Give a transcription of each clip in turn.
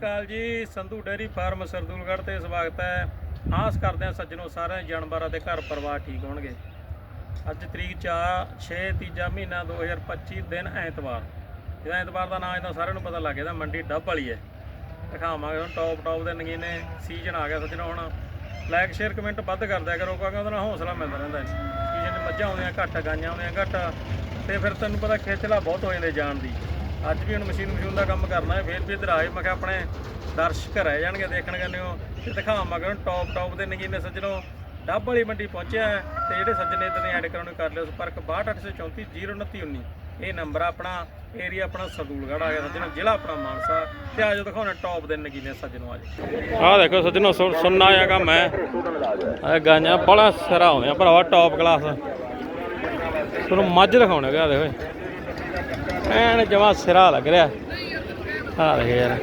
ਕਾਲ ਜੀ, Sandhu dairy farm Sardulgarh ਤੇ ਸਵਾਗਤ ਹੈ। ਆਸ ਕਰਦੇ ਹਾਂ ਸੱਜਣੋ ਸਾਰਿਆਂ, ਜਾਨਵਰਾਂ ਦੇ ਘਰ ਪਰਿਵਾਰ ਠੀਕ ਹੋਣਗੇ। ਅੱਜ ਤਰੀਕ 4 6 ਤੀਜਾ ਮਹੀਨਾ 2025 ਦਿਨ ਐਤਵਾਰ। ਇਹਦਾ ਐਤਵਾਰ ਦਾ ਨਾਮ ਇਹਦਾ ਸਾਰਿਆਂ ਨੂੰ ਪਤਾ ਲੱਗ ਗਿਆ ਮੰਡੀ ਡੱਬ ਵਾਲੀ ਹੈ। ਦਿਖਾਵਾਂਗੇ ਹੁਣ ਟੌਪ ਟੌਪ ਦੇ ਨਗੀਨੇ ਸੀਜ਼ਨ ਆ ਗਿਆ ਸੱਜਣੋ ਹੁਣ। ਲਾਈਕ ਸ਼ੇਅਰ ਕਮੈਂਟ ਵੱਧ ਕਰ ਕਰੋ, ਕਿਉਂਕਿ ਉਹਦੇ ਨਾਲ ਹੌਸਲਾ ਮਿਲਦਾ ਰਹਿੰਦਾ ਹੈ। ਸੀਜ਼ਨ ਮੱਝਾਂ ਆਉਂਦੀਆਂ, ਘੱਟ, ਗਾਈਆਂ ਆਉਂਦੀਆਂ, ਘੱਟ। ਤੇ ਫਿਰ ਤੈਨੂੰ ਪਤਾ ਖੇਚਲਾ ਬਹੁਤ ਹੋ ਜਾਂਦੇ ਜਾਣ ਦੀ। ਅੱਜ ਵੀ ਹੁਣ ਮਸ਼ੀਨ ਮਸ਼ੀਨ ਦਾ ਕੰਮ ਕਰਨਾ ਹੈ, ਫੇਰ ਵੀ ਇੱਧਰ ਆਏ, ਮੈਂ ਕਿਹਾ ਆਪਣੇ ਦਰਸ਼ਕ ਰਹਿ ਜਾਣਗੇ, ਦੇਖਣ ਗੰਨੇ ਹੋ ਤੇ ਦਿਖਾਵਾਂਗੇ ਟੌਪ ਟੌਪ ਦੇ ਨਗੀਨੇ ਸੱਜਣੋ। ਡੱਬ ਵਾਲੀ ਮੰਡੀ ਪਹੁੰਚਿਆ ਹੈ, ਤੇ ਜਿਹੜੇ ਸੱਜਣੇ ਇੱਧਰ ਨੇ ਐਡ ਕਰਾਉਣ ਨੂੰ ਕਰ ਲਿਓ ਸੰਪਰਕ 6234402919 ਇਹ ਨੰਬਰ ਆਪਣਾ ਏਰੀਆ ਆਪਣਾ ਸਰਦੂਲਗੜ੍ਹ ਆ ਗਿਆ ਸੱਜਣੋ, ਜ਼ਿਲ੍ਹਾ ਆਪਣਾ ਮਾਨਸਾ। ਤੇ ਆਜੋ ਦਿਖਾਉਣਾ ਟੌਪ ਦੇ ਨਗੀਨੇ ਸੱਜਣੋ ਅੱਜ ਆਹ ਦੇਖੋ ਸੱਜਣੋ ਸੁਣਨਾ ਆਇਆ ਕੰਮ ਹੈ। ਆ ਗਾਂਆਂ ਬੜਾ ਸਰਾ ਆਉਂਦੇ ਆ ਭਰਾਵਾ ਟੌਪ ਕਲਾਸ ਤੁਹਾਨੂੰ ਮੱਝ ਦਿਖਾਉਣੇ ਗਾ ਦੇਖੋ। ਐਨ ਜਮਾ ਸਿਰਾ ਲੱਗ ਰਿਹਾ। ਆ ਦੇਖ ਯਾਰ।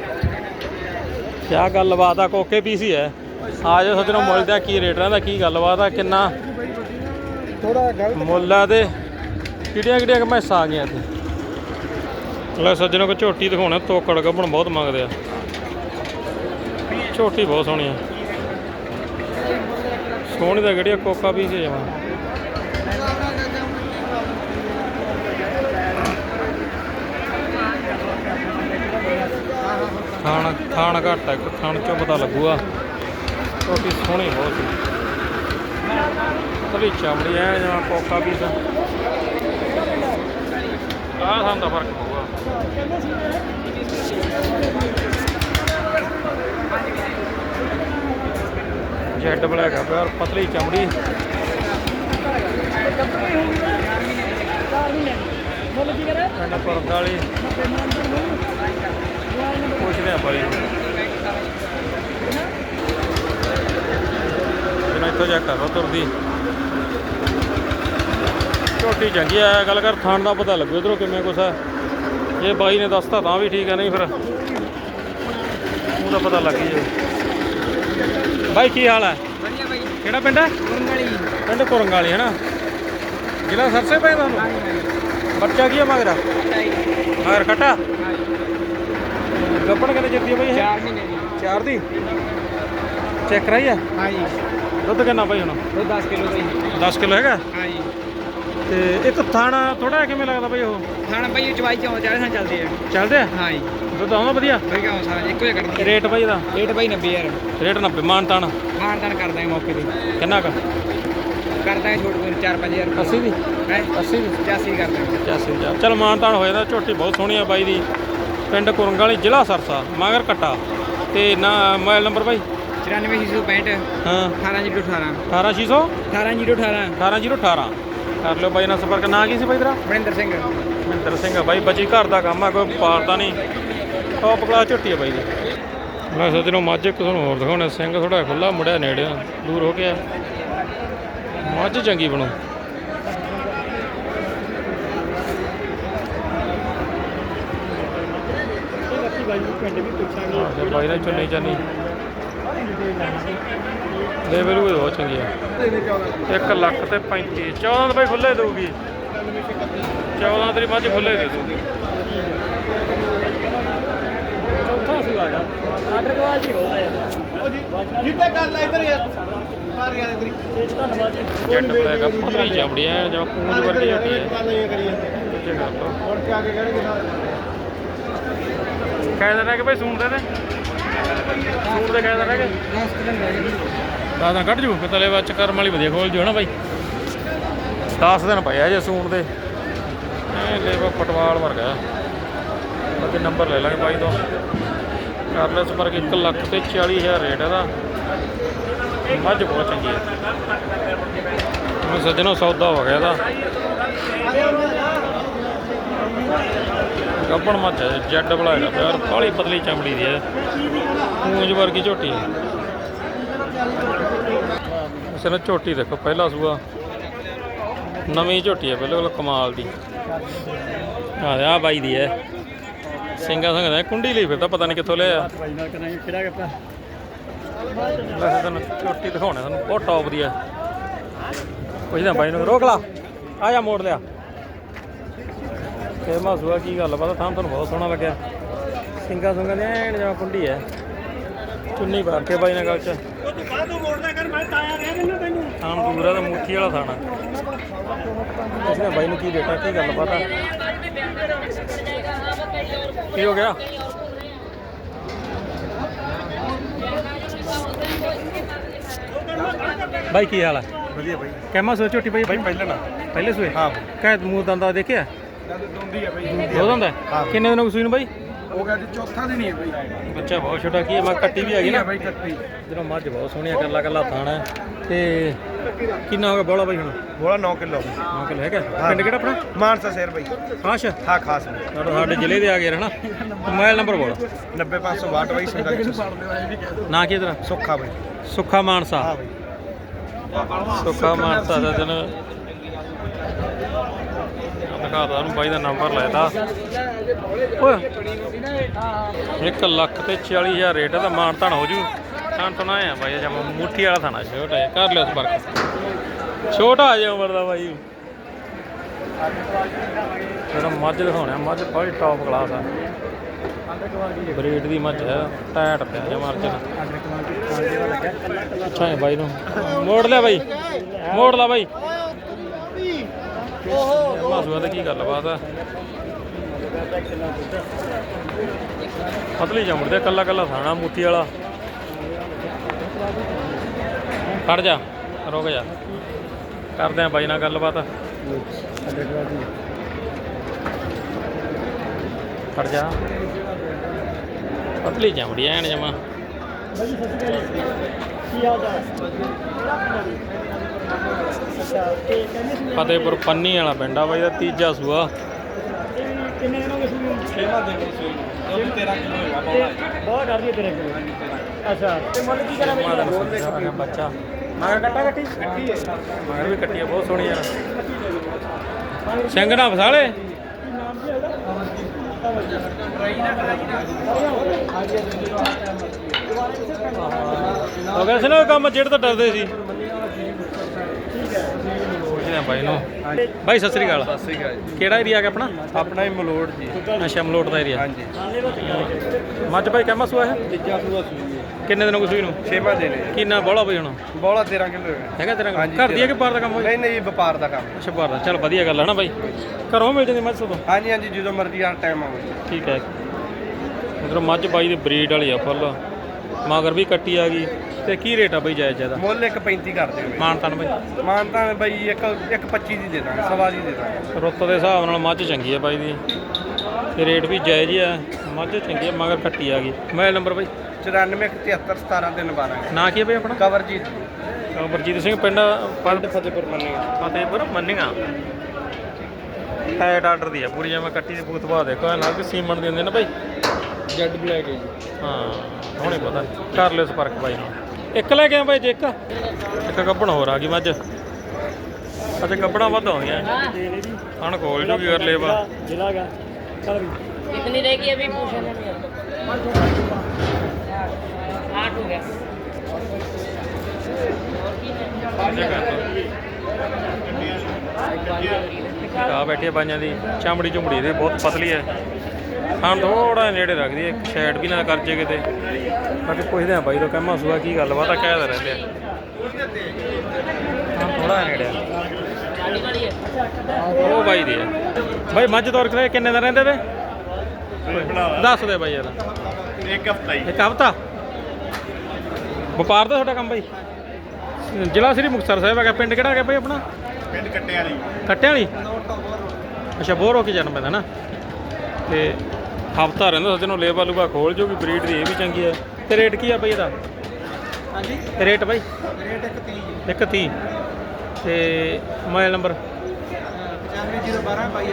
ਕਿਆ ਗੱਲਬਾਤ ਆ, ਕੋਕੇ ਪੀਸੀ ਹੈ ਆ ਜਾ ਸੱਜਣੋ, ਮੁੱਲ ਦਾ ਕੀ ਰੇਟ ਰਹਿੰਦਾ, ਕੀ ਗੱਲਬਾਤ ਆ, ਕਿੰਨਾ? ਥੋੜਾ ਗਲਤ ਮੁੱਲਾਂ ਦੇ ਕਿਹੜੀਆਂ ਕਿਹੜੀਆਂ ਕਿ ਮੈਸਾਂ ਆ ਗਈਆਂ ਇੱਥੇ। ਲੈ ਸੱਜਣੋ ਕੋ ਝੋਟੀ ਦਿਖਾਉਣਾ, ਤੋਕੜ ਗੱਭਣ ਬਹੁਤ ਮੰਗਦੇ ਆ। ਝੋਟੀ ਬਹੁਤ ਸੋਹਣੀ ਆ। ਸੋਹਣੀ ਦਾ ਕਿਹੜੀ ਆ, ਕੋਕਾ ਪੀਸੀ ਜਮਾ। ਖਾਣ ਖਾਣ ਘੱਟ ਹੈ ਖਾਣ ਚੋਂ ਪਤਾ ਲੱਗੂਗਾ। ਕਿਉਂਕਿ ਸੋਹਣੀ ਬਹੁਤ ਸੀ। ਤਲੀ ਚਮੜੀ ਐ ਜਾਂ ਕੋਕਾ ਵੀ ਤਾਂ ਆਹ ਸਾਨੂੰ ਤਾਂ ਫ਼ਰਕ ਪਊਗਾ। ਜੈਡ ਬਲੈਕ ਆ ਪਿਆਰ ਪਤਲੀ ਚਮੜੀ। ਕੰਡਾ ਪਰਦ ਵਾਲੀ ਪੁੱਛਦੇ ਆ ਬੜੀ ਇਹਨਾਂ ਇੱਥੋਂ ਚੈੱਕ ਕਰੋ ਤੁਰਦੀ ਝੋਟੀ ਚੰਗੀ ਆ ਗੱਲ ਕਰ ਥਾਣ ਦਾ ਪਤਾ ਲੱਗੂ ਇਧਰੋਂ ਕਿਵੇਂ ਕੁਛ ਆ। ਜੇ ਬਾਈ ਨੇ ਦੱਸਤਾ ਤਾਂ ਵੀ ਠੀਕ ਆ ਨਹੀਂ ਫਿਰ ਉਹਦਾ ਪਤਾ ਲੱਗ ਹੀ ਜਾਊ। ਬਾਈ ਕੀ ਹਾਲ ਹੈ ਵਧੀਆ ਬਾਈ। ਕਿਹੜਾ ਪਿੰਡ ਹੈ ਕੁਰੰਗਲੀ। ਪਿੰਡ ਕੁਰੰਗਾਲੀ ਹੈ ਨਾ? ਜ਼ਿਲ੍ਹਾ ਸਰਸੇ ਪਏ ਤੁਹਾਨੂੰ? ਬੱਚਾ ਕੀ ਹੈ ਮਗਰਾ? ਮਗਰ ਕਟਾ ਗੱਪਣ ਕਿੰਨੇ ਚਿਰ ਦੀ ਹੈ ਬਾਈ 4 ਮਹੀਨੇ ਦੀ। ਚਾਰ ਦੀ? ਚੈੱਕ ਕਰਾਈ ਆ? ਹਾਂਜੀ। ਦੁੱਧ ਕਿੰਨਾ ਬਾਈ ਹੁਣ? ਉਹ 10 ਕਿਲੋ ਦਾ ਹੀ 10 ਕਿਲੋ ਹੈਗਾ? ਹਾਂਜੀ ਤੇ ਇੱਕ ਥਾਣਾ ਥੋੜਾ ਕਿਵੇਂ ਲੱਗਦਾ ਬਾਈ ਉਹ? ਖਾਣਾ ਬਾਈ ਚਵਾਈ ਚੋਂ ਚਾਰੇ ਸਾਂ ਚੱਲਦੇ ਆ। ਚੱਲਦੇ ਆ? ਹਾਂਜੀ ਦੁੱਧ ਆਉਂਦਾ ਵਧੀਆ? ਬਾਈ ਕਾ ਸਾਰਾ ਇੱਕੋ ਜਿਹਾ ਕੱਢਦੇ ਰੇਟ ਬਾਈ ਦਾ? ਰੇਟ ਬਾਈ 90000 ਰੇਟ 90 ਮਾਨ ਤਾਨ ਮਾਨਦਾਨ ਕਰਦਾ ਹੈ ਮੌਕੇ ਤੇ। ਕਿੰਨਾ ਕ? ਕਰਦਾ ਹੈ ਛੋਟ ਕੋਈ 4-5000 80 ਦੀ? ਹੈ? 80 ਦੀ? 85 ਕਰਦਾ ਹੈ 85 ਹਜ਼ਾਰ ਚਲ ਮਾਨ ਤਾਨ ਹੋ ਜਾਂਦਾ ਝੋਟੀ ਬਹੁਤ ਸੋਹਣੀ ਆ ਬਾਈ ਦੀ। ਪਿੰਡ ਕੁਰੰਗਾਲੀ ਜ਼ਿਲ੍ਹਾ ਸਰਸਾ ਮਗਰ ਕਟਾ। ਤੇ ਨਾ ਮੋਬਾਈਲ ਨੰਬਰ ਬਾਈ 94665 ਹਾਂ। 18018 18600 18018 18018 ਕਰ ਲਿਓ ਬਾਈ ਨਾਲ ਸੰਪਰਕ। ਨਾਂ ਕੀ ਸੀ ਬਾਈ ਤੇਰਾ? ਮਨਿੰਦਰ ਸਿੰਘ। ਮਹਿੰਦਰ ਸਿੰਘ ਆ ਬਾਈ ਬੱਜੀ ਘਰ ਦਾ ਕੰਮ ਆ ਕੋਈ ਪਾਲਦਾ ਨਹੀਂ। ਟੌਪ ਕਲਾਸ ਝੋਟੀ ਆ ਬਾਈ ਦੀ। ਮੈਂ ਸੋਚ ਰਿਹਾ ਮੱਝ ਇੱਕ ਤੁਹਾਨੂੰ ਹੋਰ ਦਿਖਾਉਣਾ। ਸਿੰਘ ਥੋੜਾ ਖੁੱਲਾ ਮੁੜਿਆ ਨੇੜੇ ਦੂਰ ਹੋ ਗਿਆ ਮੱਝ ਚੰਗੀ ਬਣੋ। ਬਾਈ ਨਾਲ ਚੁੰਨੀ ਚਾਨੀ। ਲੈਵਲ ਉਹ ਬਹੁਤ ਚੰਗੀ ਆ। 1 ਲੱਖ ਤੇ 35 14 ਤਾਂ ਬਾਈ ਖੁੱਲੇ ਦਊਗੀ। 14 ਤੇਰੀ ਮੱਝ ਖੁੱਲੇ ਦੇ ਦੂਗੀ ਚੌਥਾ ਸੀ ਆ ਜਾ ਆਰਡਰ ਕਵਾ ਜੀ ਹੋਦਾ ਹੈ ਜਿੱਤੇ ਗੱਲ ਇਧਰ ਯਾਰ ਮਾਰ ਯਾਰ ਇਧਰ ਜੱਟ ਬਲੈਕ ਪਤਲੀ ਚਮੜੀ ਐ ਜਿਵੇਂ ਕੂੰਜ ਵਰਗੀ ਕਰ ਲਓ। ਹੁਣ ਕੇ ਆਗੇ ਕਹਿਣਗੇ ਨਾ ਕਿ ਭਾਈ ਸੂਣ ਦੇ ਨੇ ਦੇ ਰਹਿ ਗਏ ਦਾਦਾ ਕੱਢ ਜੂ ਕਿ ਤਲੇ ਵਿੱਚ ਕਰਮ ਵਾਲੀ ਵਧੀਆ ਖੋਲ ਜੂ ਹਨਾ ਬਾਈ? 10 ਦਿਨ ਪਏ ਆ ਜੇ ਸੂਣ ਦੇ। ਇਹ ਲੇਵਾ ਪਟਵਾਲ ਵਰਗਾ। ਬਾਕੀ ਨੰਬਰ ਲੈ ਲਾਂਗੇ ਬਾਈ ਤੋਂ। ਕਰ ਲੈ ਸੰਪਰਕ 1 ਲੱਖ ਤੇ 40000 ਰੇਟ ਇਹਦਾ। ਮੱਝ ਬਹੁਤ ਚੰਗੀ ਹੈ ਹੁਣ ਸੱਜਣੋ ਸੌਦਾ ਹੋ ਗਿਆ ਇਹਦਾ। ਗੱਬਣ ਮੱਝ ਹੈ, ਜੈਡ ਬਲਾਏਗਾ ਪਿਆਰ ਕਾਲੀ ਪਤਲੀ ਚਮੜੀ ਦੀ ਹੈ। ਪੂੰਜ ਵਰਗੀ ਝੋਟੀ ਹੈ। ਇਸ ਝੋਟੀ ਦੇਖੋ, ਪਹਿਲਾ ਸੂਆ। ਨਵੀਂ ਝੋਟੀ ਹੈ, ਬਿਲਕੁਲ ਕਮਾਲ ਦੀ। ਆ ਆ ਬਾਈ ਦੀ ਹੈ। ਸਿੰਘਾ ਸੰਗ ਦਾ, ਕੁੰਡੀ ਲਈ ਫਿਰਦਾ, ਪਤਾ ਨਹੀਂ ਕਿੱਥੋਂ ਲਿਆ ਭਾਈ ਵੈਸੇ ਤੁਹਾਨੂੰ ਝੋਟੀ ਦਿਖਾਉਣੇ ਤੁਹਾਨੂੰ, ਬਹੁਤ ਟੌਪ ਦੀ ਹੈ। ਪੁੱਛਦਾ ਬਾਈ ਨੂੰ, ਰੋਕ ਲਾ। ਆ ਜਾ ਮੋੜ ਲਿਆ। ਤੇ ਮਾਸੂਆ ਕੀ ਗੱਲ ਪਤਾ ਥਾਂ ਤੁਹਾਨੂੰ ਬਹੁਤ ਸੋਹਣਾ ਲੱਗਿਆ। ਸਿੰਘਾ ਸੁੰਗਾ ਦੇ ਐਨ ਜਿਹਾ ਕੁੰਡੀ ਹੈ ਚੁੰਨੀ ਭਰ ਕੇ ਬਾਈ ਨਾਲ ਗੱਲ ਚ। ਉਹ ਤੂੰ ਬਾਦੋਂ ਮੋੜਦਾ ਕਰ ਮੈਂ ਤਾਇਆ ਰਹਿ ਤੈਨੂੰ ਮੁੱਠੀ ਵਾਲਾ ਥਾਣਾ। ਨੇ ਬਾਈ ਨੂੰ ਕੀ ਬੇਟਾ ਕੀ ਗੱਲ ਪਤਾ? ਕੀ ਹੋ ਗਿਆ? ਬਾਈ ਕੀ ਹਾਲ ਹੈ ਵਧੀਆ ਬਾਈ। ਕਹਿਮਾ ਸੋ ਝੋਟੀ ਬਾਈ? ਬਾਈ ਪਹਿਲਾਂ ਨਾ। ਪਹਿਲੇ ਸੂਏ? ਹਾਂ। ਕਹਿ ਮੂੰਹ ਦੰਦਾ ਦੇਖਿਆ? ਦੋਂਦੀ ਹੈ ਬਾਈ ਦੋ ਦੰਦਾ ਹਾਂ। ਕਿੰਨੇ ਦਿਨ ਹੋ ਗਏ ਸੂਈ ਨੂੰ ਬਾਈ? ਉਹ ਕਹਿੰਦੀ ਚੌਥਾ ਦਿਨ ਹੀ ਹੈ ਬਾਈ। ਬੱਚਾ ਬਹੁਤ ਛੋਟਾ ਕੀ ਹੈ ਮੈਂ ਕੱਟੀ ਵੀ ਹੈਗੀ ਨਾ? ਬਾਈ ਕੱਟੀ। ਜਦੋਂ ਮੱਝ ਬਹੁਤ ਸੋਹਣੀਆ ਕੱਲਾ ਕੱਲਾ ਥਾਣਾ। ਤੇ ਕਿੰਨਾ ਹੋ ਗਿਆ ਬੋਲਾ ਬਾਈ ਹੁਣ? ਬੋਲਾ 9 ਕਿਲੋ। ਨੌ ਕਿਲੋ ਹੈਗਾ? ਪਿੰਡ ਕਿਹੜਾ ਆਪਣਾ? ਮਾਨਸਾ ਸ਼ਹਿਰ ਬਾਈ। ਖਾਸ਼? ਹਾਂ ਖਾਸ ਬਾਈ। ਸਾਡਾ ਸਾਡੇ ਜ਼ਿਲ੍ਹੇ ਦੇ ਆ ਗਏ ਹਨਾ। ਮੋਬਾਈਲ ਨੰਬਰ ਬੋਲ। 90562 ਬਾਈ ਸੰਗਲ ਨਾਂ ਕੀ ਤੇਰਾ? ਸੁੱਖਾ ਬਾਈ। ਸੁੱਖਾ ਮਾਨਸਾ। ਹਾਂ ਬਾਈ। ਸੁੱਖਾ ਮਾਨਸਾ ਦਾ ਜਨ ਦਿਖਾਤਾ ਉਹਨੂੰ, ਬਾਈ ਦਾ ਨੰਬਰ ਲੈਤਾ ਓਏ। 1 ਲੱਖ ਤੇ 40000 ਰੇਟ ਦਾ ਮਾਨ ਤਾਣ ਹੋ ਜੂ। ਤਾਂ ਤਾਂ ਆ ਬਾਈ ਜਮ ਮੁੱਠੀ ਵਾਲਾ ਥਾਣਾ ਛੋਟਾ ਜਿਹਾ, ਕਰ ਲਿਓ ਸਪਰਕ। ਛੋਟਾ ਜਿਹਾ ਉਮਰ ਦਾ ਬਾਈ। ਜਿਹੜਾ ਮੱਝ ਦਿਖਾਉਣਾ, ਮੱਝ ਬੜੀ ਟੌਪ ਕਲਾਸ ਆ। ਬਰੀਡ ਦੀ ਮੱਝ ਹੈ ਟਾਇਟ ਪਿਆ ਜਮਾ ਅਰਜਨ ਅੱਛਾ ਹੈ ਬਾਈ ਨੂੰ। ਮੋੜ ਲਿਆ ਬਾਈ। ਮੋੜ ਲਾ ਬਾਈ। ਮਾਸੂਆ ਤੇ ਕੀ ਗੱਲਬਾਤ ਆ ਪਤਲੀ ਜੰਮੜ ਦੇ ਕੱਲਾ ਕੱਲਾ ਥਾਣਾ, ਮੁੱਠੀ ਵਾਲਾ। ਖੜ ਜਾ, ਰੁਕ ਜਾ। ਕਰਦੇ ਆ ਬਾਈ ਨਾਲ ਗੱਲਬਾਤ। ਖੜ ਜਾ। ਪਤਲੀ ਜੰਮੜੀ ਐਨ ਜਮਾ। ਫਤਿਹਪੁਰ ਪੰਨੀ ਵਾਲਾ ਪਿੰਡ ਆ ਬਾਈ ਦਾ ਤੀਜਾ ਸੂਆ। ਕਿੰਨੇ ਦਿਨ ਹੋ ਗਏ ਸੂਈ ਛੇਵਾਂ ਦਿਨ ਸੂਈ ਉਹ ਵੀ 13 ਕਿਲੋ ਹੋਏਗਾ ਬਹੁਤ ਡਰਦੀ ਹੈ ਤੇਰੇ ਕੋਲ ਅੱਛਾ ਤੇ ਮੁੱਲ ਕੀ ਕਰਾਂ ਬਈ ਆ ਬੱਚਾ ਮਗਰ ਕੱਟਾ ਕੱਟੀ ਕੱਟੀ ਹੈ ਮਗਰ ਵੀ ਕੱਟੀ ਆ ਬਹੁਤ ਸੋਹਣੀ ਯਾਰ ਸਿੰਘ ਨਾ ਫਸਾਲੇ? ਹੋ ਗਿਆ ਸੀ ਨਾ ਉਹ ਕੰਮ, ਜਿਹੜੇ ਤੋਂ ਡਰਦੇ ਸੀ। ਪੁੱਛਦੇ ਆ ਬਾਈ ਨੂੰ। ਬਾਈ ਸਤਿ ਸ੍ਰੀ ਅਕਾਲ। ਸਤਿ ਸ੍ਰੀ ਅਕਾਲ ਕਿਹੜਾ ਏਰੀਆ ਗਿਆ ਆਪਣਾ? ਆਪਣਾ ਹੀ ਮਲੋੜ ਜੀ। ਅੱਛਾ ਮਲੋਟ ਦਾ ਏਰੀਆ ਹਾਂਜੀ। ਮੱਝ ਬਾਈ ਕਹਿਮਾ ਸੂਆ ਹੈ ਤੀਜਾ ਸੂਆ ਸੂਈ ਕਿੰਨੇ ਦਿਨ ਹੋ ਗਏ ਸੂਈ ਨੂੰ? ਛੇਵਾਂ ਦਿਨ ਹੈ। ਕਿੰਨਾ ਬੋਲਾ ਬਈ ਹੁਣ? ਬੋਲਾ 13 ਕਿਲੋ ਹੈਗਾ ਤੇਰਾ ਹਾਂਜੀ, ਘਰ ਦੀ ਹੈ ਕਿ ਬਾਹਰ ਦਾ ਕੰਮ ਹੋਇਆ? ਨਹੀਂ ਨਹੀਂ ਵਪਾਰ ਦਾ ਕੰਮ ਅੱਛਾ ਬਾਹਰ ਦਾ। ਚੱਲ ਵਧੀਆ ਗੱਲ ਹੈ ਨਾ ਬਾਈ। ਘਰੋਂ ਮਿਲ ਜਾਂਦੀ ਮੱਝ ਤੋਂ ਹਾਂਜੀ ਹਾਂਜੀ ਜਦੋਂ ਮਰਜ਼ੀ ਆ ਟਾਈਮ ਆਵੇ ਠੀਕ ਹੈ। ਉਧਰ ਮੱਝ ਬਾਈ ਦੀ ਬਰੀਡ ਵਾਲੀ ਆ ਫੁੱਲ। ਮਗਰ ਵੀ ਕੱਟੀ ਆ ਗਈ। ਤੇ ਕੀ ਰੇਟ ਆ ਬਾਈ ਜਾਇਜ਼ ਜ਼ਿਆਦਾ ਮੁੱਲ 1.35 ਕਰ ਦਿਓ ਮਾਨਤਨ ਬਾਈ। ਮਾਨਤਾ ਬਈ ਇੱਕ 1.25 ਦੀ ਦੇ ਦਾਂਗੇ ਸਵਾ ਦੀ ਦੇ ਦਾਂਗੇ। ਰੁੱਤ ਦੇ ਹਿਸਾਬ ਨਾਲ ਮੱਝ ਚੰਗੀ ਆ ਬਾਈ ਦੀ। ਤੇ ਰੇਟ ਵੀ ਜਾਇਜ਼ ਹੀ ਆ। ਮੱਝ ਚੰਗੀ ਆ ਮਗਰ ਕੱਟੀ ਆ ਗਈ। ਮੋਬਾਈਲ ਨੰਬਰ ਬਾਈ। 94 17 ਦਿਨ 12 ਨਾਂ ਕੀ ਆ ਬਾਈ ਆਪਣਾ? ਕਵਰਜੀਤ। ਅਮਰਜੀਤ ਸਿੰਘ ਪਿੰਡ ਪਿੰਡ ਫਤਿਹਪੁਰ ਮੰਨੇ ਫਤਿਹਪੁਰ ਮੰਨੀਆਂ? ਟਾਇਟ ਆਰਡਰ ਦੀ ਆ ਪੂਰੀ ਜਿਵੇਂ ਕੱਟੀ ਦੀ ਬੂਤ ਪਾ ਦੇਖੋ ਨਾਲ ਸੀਮਨ ਦੇ ਹੁੰਦੇ ਨਾ ਬਾਈ। ਜੈਡ ਬਲੈਕ ਹੈ ਜੀ ਹਾਂ ਹੁਣੇ ਪਤਾ ਕਰ ਲਿਓ ਸੰਪਰਕ ਬਾਈ ਨਾਲ ਇੱਕ ਲੈ ਕੇ ਆ ਬਾਈ ਜੇ ਇੱਕ ਇੱਕ ਗੱਬਣ ਹੋਰ ਆ ਗਈ ਮੱਝ ਅੱਛਾ ਗੱਬਣਾ ਵੱਧ ਹੋ ਗਈਆਂ ਹਣ ਕੋਲ ਜੋ ਕੀ ਕਰ ਲੈ ਬਾ ਜ਼ਿਲ੍ਹਾ ਗਾ ਚਲ ਵੀ कितनी रहेगी अभी पूछा नहीं आठ हो गया ਆ ਬੈਠੀ ਆ ਬਾਈਆਂ ਦੀ ਚਮੜੀ ਚੁੰਮੜੀ ਦੇ ਬਹੁਤ ਪਤਲੀ ਹੈ ਹਾਂ ਥੋੜਾ ਨੇੜੇ ਰੱਖਦੀ ਹੈ ਇੱਕ ਸਾਈਡ ਵੀ ਨਾ ਕਰ ਜੇ ਕਿਤੇ। ਬਾਕੀ ਪੁੱਛਦੇ ਆ ਬਾਈ ਤੋਂ ਕਹਿਮਾ ਸੂਆ ਕੀ ਗੱਲਬਾਤ ਆ ਕਹਿਦਾ ਰਹਿੰਦੇ ਆ ਹਾਂ ਥੋੜਾ ਨੇੜੇ ਆ। ਉਹ ਬਾਈ ਦੀ ਹੈ। ਬਾਈ ਮੱਝ ਤੋਰ ਕੇ ਕਿੰਨੇ ਦਾ ਰਹਿੰਦੇ ਵੇ? ਦੱਸ ਦੇ ਬਾਈ ਯਾਰ। ਇੱਕ ਹਫਤਾ ਹੀ। ਇੱਕ ਹਫਤਾ? ਵਪਾਰ ਦਾ ਤੁਹਾਡਾ ਕੰਮ ਬਾਈ? ਜ਼ਿਲ੍ਹਾ ਸ੍ਰੀ ਮੁਕਤਸਰ ਸਾਹਿਬ ਹੈਗਾ ਪਿੰਡ ਕਿਹੜਾ ਹੈਗਾ ਬਾਈ ਆਪਣਾ? ਪਿੰਡ ਵਾਲੀ ਕੱਟਿਆਂ ਵਾਲੀ ਅੱਛਾ ਬੋਰ ਹੋ ਕੇ ਜਨਮ ਪੈਂਦਾ ਨਾ। ਤੇ ਹਫਤਾ ਰਹਿੰਦਾ ਸੱਜਣੋਂ ਲੇਬਾ ਲੂਬਾ ਖੋਲ ਜੂਗੀ ਬਰੀਡ ਦੀ ਇਹ ਵੀ ਚੰਗੀ ਹੈ ਤੇ ਰੇਟ ਕੀ ਆ ਬਾਈ ਇਹਦਾ? ਹਾਂਜੀ? ਰੇਟ ਬਾਈ? ਰੇਟ ਇੱਕ 30 ਇੱਕ 30 ਤੇ ਮੋਬਾਈਲ ਨੰਬਰ? 95012 ਬਾਈ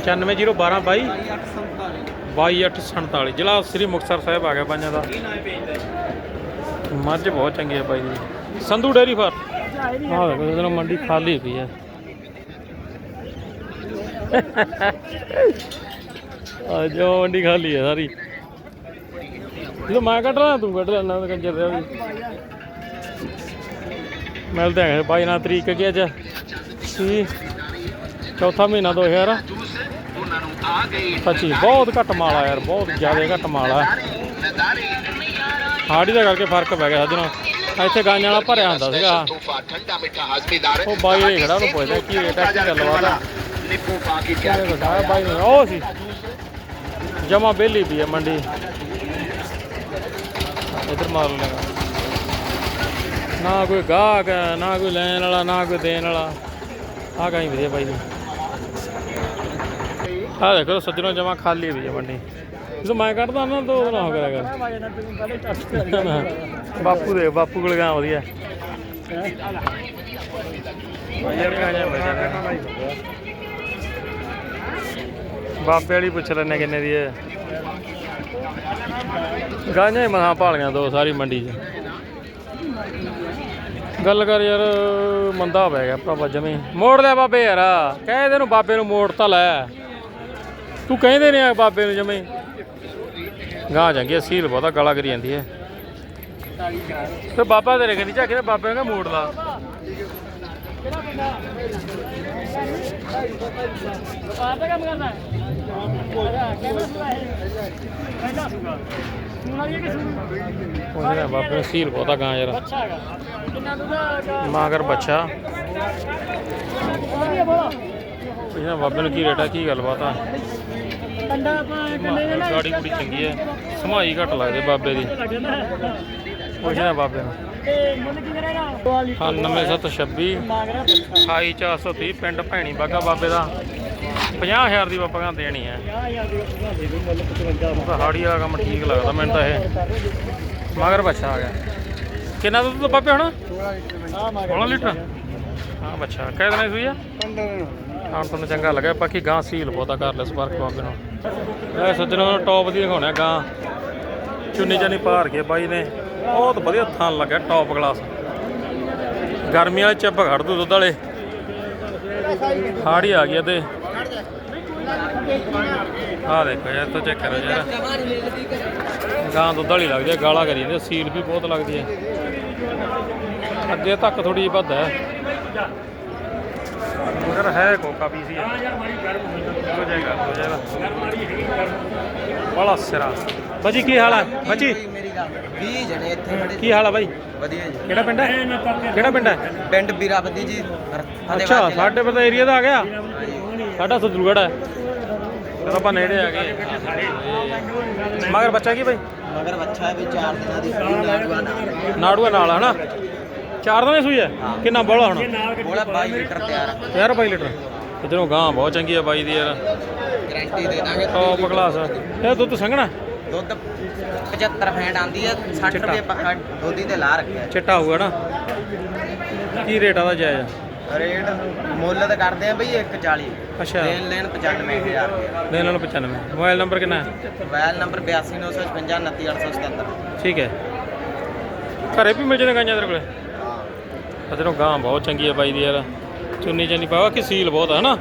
95012 ਬਾਈ 2847 2247 ਜ਼ਿਲ੍ਹਾ ਸ੍ਰੀ ਮੁਕਤਸਰ ਸਾਹਿਬ ਆ ਗਿਆ ਪੰਜਾਂ ਦਾ। ਮੱਝ ਬਹੁਤ ਚੰਗੀ ਹੈ ਬਾਈ ਦੀ ਸੰਧੂ ਡੇਰੀ ਫਾਰ ਆਹ ਦੇਖੋ ਇਹਦੇ ਨਾਲ ਮੰਡੀ ਖਾਲੀ ਪਈ ਹੈ ਆ ਜੋ ਮੰਡੀ ਖਾਲੀ ਹੈ ਸਾਰੀ। ਜਦੋਂ ਮੈਂ ਕੱਢ ਰਹਾ ਤੂੰ ਕੱਢ ਲੈਣਾ ਤਾਂ ਕੰਜਰ ਰਿਹਾ ਵੀ। ਮਿਲਦੇ ਹਾਂ ਬਾਈ ਨਾਲ ਤਰੀਕ ਕੀ ਅੱਜ? ਸੀ ਚੌਥਾ ਮਹੀਨਾ 2000 25 ਬਹੁਤ ਘੱਟ ਮਾਲ ਆ ਯਾਰ ਬਹੁਤ ਜ਼ਿਆਦਾ ਘੱਟ ਮਾਲ ਆ। ਹਾੜੀ ਦਾ ਕਰਕੇ ਫ਼ਰਕ ਪੈ ਗਿਆ ਸੱਜਣੋ। ਇੱਥੇ ਗਾਂਜਾਂ ਵਾਲਾ ਭਰਿਆ ਹੁੰਦਾ ਸੀਗਾ। ਉਹ ਬਾਈ ਨੇ ਖੜਾ ਉਹਨੂੰ ਪੁੱਛਦਾ ਕੀ ਰੇਟ ਹੈ ਕੀ ਗੱਲਬਾਤ ਆ ਇਹ ਬਤਾਇਆ ਬਾਈ? ਨੇ ਉਹ ਸੀ। ਜਮਾ ਬੇਲੀ ਵੀ ਹੈ ਮੰਡੀ। ਇਧਰ ਮਾਰ ਲਗਾ ਨਾ ਕੋਈ ਹੈ, ਨਾ ਕੋਈ ਲੈਣ ਵਾਲਾ ਨਾ ਕੋਈ ਦੇਣ ਵਾਲਾ। ਆ ਗਾਈ ਵਧੀਆ ਬਾਈ ਦੀ ਆ ਦੇਖੋ ਸੱਜਣੋ ਜਮਾ ਖਾਲੀ ਵੀ ਹੈ ਮੰਡੀ। ਜਦੋਂ ਮੈਂ ਕੱਢਦਾ ਨਾ ਦੋ ਹੋ ਗਿਆ ਕਰ ਤੂੰ ਪਹਿਲੇ ਟੱਚ ਕਰ। ਬਾਪੂ ਦੇ ਬਾਪੂ ਕੋਲ ਗਾਂ ਵਧੀਆ। ਯਾਰ ਗਾਂ ਬਾਪੇ ਵਾਲੀ ਪੁੱਛ ਲੈਣੇ ਕਿੰਨੇ ਦੀ ਹੈ। ਗਾਂਆਂ ਹੀ ਮਸਾਂ ਭਾਲੀਆਂ ਦੋ ਸਾਰੀ ਮੰਡੀ 'ਚ। ਗੱਲ ਕਰ ਯਾਰ, ਮੰਦਾ ਪੈ ਗਿਆ ਭਰਾਵਾ ਜਮੇ। ਮੋੜ ਲਿਆ ਬਾਬੇ ਯਾਰ ਕਹਿ ਇਹਦੇ ਨੂੰ ਬਾਬੇ ਨੂੰ ਮੋੜ ਤਾਂ ਲੈ। ਤੂੰ ਕਹਿੰਦੇ ਨੇ ਬਾਬੇ ਨੂੰ ਜਮੇ। ਗਾਂ ਜਾਂਗੀ ਸੀਲ ਬਹੁਤਾ ਗਾਲਾ ਕਰੀ ਜਾਂਦੀ ਹੈ। ਤੇ ਬਾਬਾ ਤੇਰੇ ਕਹਿੰਦੀ ਝਾਕੇ ਬਾਬੇ ਨੇ ਮੋੜ ਲਾ। ਵਪਾਰ ਦਾ ਕੰਮ ਕਰਦਾ ਹੈ ਬਾਬੇ ਨੇ ਸੀਲ ਬਹੁਤਾ ਗਾਂ ਯਾਰ। ਅੱਛਾ ਹੈਗਾ ਮਾਗਰ ਬੱਚਾ। ਵਧੀਆ ਬੋਲਾ ਇਹਨਾਂ ਬਾਬੇ ਨੂੰ ਕੀ ਰੇਟ ਆ, ਕੀ ਗੱਲਬਾਤ ਆ? ਕੰਡਾ ਗਾੜੀ ਕੁੜੀ ਚੰਗੀ ਹੈ ਸਮਾਈ ਘੱਟ ਲੱਗਦੇ ਬਾਬੇ ਦੀ। ਲੱਗ ਜਾਂਦਾ ਪੁੱਛਣਾ ਬਾਬੇ ਨੂੰ। ਤੇ ਮੁੱਲ ਕੀ ਕਰੇਗਾ 9726 ਮਾਗਰਾ ਬੱਚਾ 28430 ਪਿੰਡ ਭੈਣੀ ਬਾਗਾ ਬਾਬੇ ਦਾ। 50000 ਦੀ ਬਾਬਾ ਗਾਂ ਦੇਣੀ ਹੈ। ਹਾੜੀ ਵਾਲਾ ਕੰਮ ਠੀਕ ਲੱਗਦਾ ਮੈਨੂੰ ਤਾਂ ਇਹ। ਮਗਰ ਬੱਚਾ ਆ ਗਿਆ। ਕਿੰਨਾ ਦੁੱਧ ਬਾਬੇ ਹੁਣ? ਹਾਂ 16 ਲੀਟਰ? ਹਾਂ, ਬੱਚਾ। ਕਹਿ ਦੇਣਾ ਸੂਈ ਆ? ਹਾਂ ਤੁਹਾਨੂੰ ਚੰਗਾ ਲੱਗਾ ਬਾਕੀ ਗਾਂ ਸੀਲ ਬਹੁਤਾ ਕਰ ਲੈ ਸਪਾਰਕ ਬਾਬੇ ਨੂੰ। ਇਹ ਸੱਜਣੋ ਟੌਪ ਦੀ ਦਿਖਾਉਣਾ ਗਾਂ। ਚੁੰਨੀ ਚਾਨੀ ਪਾਰ ਕੇ ਬਾਈ ਨੇ। ਬਹੁਤ ਵਧੀਆ ਥਾਂ ਲੱਗਿਆ ਟੌਪ ਕਲਾਸ ਗਰਮੀ ਵਾਲੇ ਚੱਪ ਖੜ ਦੂ ਦੁੱਧ ਵਾਲੇ। ਹਾੜੀ ਆ ਗਈ ਤੇ ਆ ਦੇਖੋ ਯਾਰ ਤੋਂ ਚੈੱਕ ਕਰੋ ਯਾਰ। ਗਾਂ ਦੁੱਧ ਵਾਲੀ ਲੱਗਦੀ ਹੈ, ਗਾਲਾਂ ਕਰੀ ਜਾਂਦੇ, ਸੀਲ ਵੀ ਬਹੁਤ ਲੱਗਦੀ ਹੈ। ਅੱਗੇ ਤੱਕ ਥੋੜੀ ਜਿਹੀ ਵੱਧ ਹੈ। ਮਗਰ ਹੈ ਕੋਕਾ ਪੀਸੀ ਹੈ ਹੋ ਜਾਏਗਾ ਹੋ ਜਾਏਗਾ। ਬੜਾ ਸਿਰਾ। ਬਾਜੀ, ਕੀ ਹਾਲ ਹੈ? ਬਾਜੀ। 20 ਜਣੇ ਇੱਥੇ ਖੜੇ ਕੀ ਹਾਲ ਹੈ ਬਾਈ? ਵਧੀਆ ਜੀ। ਕਿਹੜਾ ਪਿੰਡ ਹੈ? ਕਿਹੜਾ ਪਿੰਡ ਹੈ? ਪਿੰਡ ਬੀਰਾਬਦੀ ਜੀ ਫਤਿਹਗੜ੍ਹ ਅੱਛਾ ਜ਼ਿਲ੍ਹਾ। ਸਾਡੇ ਪਤਾ ਏਰੀਆ ਦਾ ਆ ਗਿਆ? ਹਾਂਜੀ। ਸਾਡਾ ਸਤਲੁਗੜ ਹੈ। ਫਿਰ ਆਪਾਂ ਨੇੜੇ ਆ ਗਏ। ਮਗਰ ਬੱਚਾ ਕੀ ਬਾਈ? ਮਗਰ ਬੱਚਾ ਹੈ ਵੀ 4 ਦਿਨਾਂ ਦੀ ਸੂਈ ਨਾੜੂਆ ਨਾਲ। ਨਾੜੂਆ ਨਾਲ ਹੈ ਨਾ ਚਾਰ ਦਿਨਾਂ ਦੀ ਸੂਈ ਹੈ? ਕਿੰਨਾ ਬੋਲਾ ਹੁਣ? ਬੋਲਾ 22 ਲੀਟਰ ਤਿਆਰ ਹੈ ਯਾਰ ਬਾਈ ਲੀਟਰ? ਇਧਰੋਂ ਗਾਂ ਬਹੁਤ ਚੰਗੀ ਹੈ ਬਾਈ ਦੀ ਯਾਰ। ਗਾਰੰਟੀ ਦੇ ਦਾਂਗੇ। ਟੌਪ ਕਲਾਸ ਇਹ ਦੁੱਧ ਸੰਘਣਾ? ਦੁੱਧ 75 ਫੈਂਟ ਆਂਦੀ ਹੈ 60 ਚਿੱਟਾ। ਰੁਪਏ ਪਾ- ਦੋਧੀ ਤੇ ਲਾ ਰੱਖਿਆ। ਚਿੱਟਾ ਹੋਊਗਾ ਨਾ। ਕੀ ਰੇਟ ਆਦਾ ਜਾਇਜ਼? ਆ? ਰੇਟ ਮੁੱਲ ਤਾਂ ਕਰਦੇ ਆ ਬਈ 140 ਅੱਛਾ। ਲੈਣ ਲੈਣ 95000 ਰੁਪਏ। ਦੇ ਨਾਲ 95 ਮੋਬਾਈਲ ਨੰਬਰ ਕਿੰਨਾ ਹੈ? ਮੋਬਾਈਲ ਨੰਬਰ 8295 29877 ਠੀਕ ਹੈ। ਘਰੇ ਵੀ ਮਿਲ ਗਾਂਆਂ ਤੇਰੇ ਕੋਲੇ? ਅਦਰੋਂ ਗਾਂ ਬਹੁਤ ਚੰਗੀ ਹੈ ਬਾਈ ਦੀ ਯਾਰ। ਚੁੰਨੀ ਚੰਨੀ ਪਾਵਾ ਕਿ ਸੀਲ ਬਹੁਤ ਹੈ ਨਾ